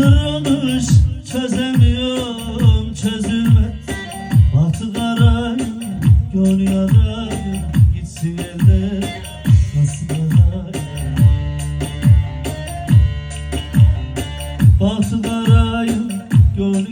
varmış çözemiyorum çözülmez Bahtı karayım gönül yarayım gitsin elde nasıl arayım Bahtı karayım gönül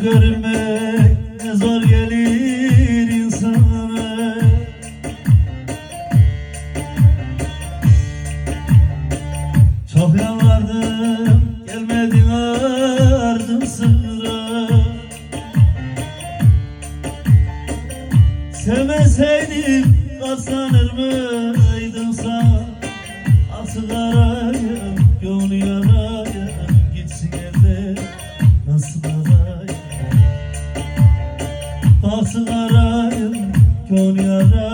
Hor görünmek ne zor gelir insana. Çok yalvardım gelmedin ardım sıra. Sevmeseydim Artık arayım gönlü yarayım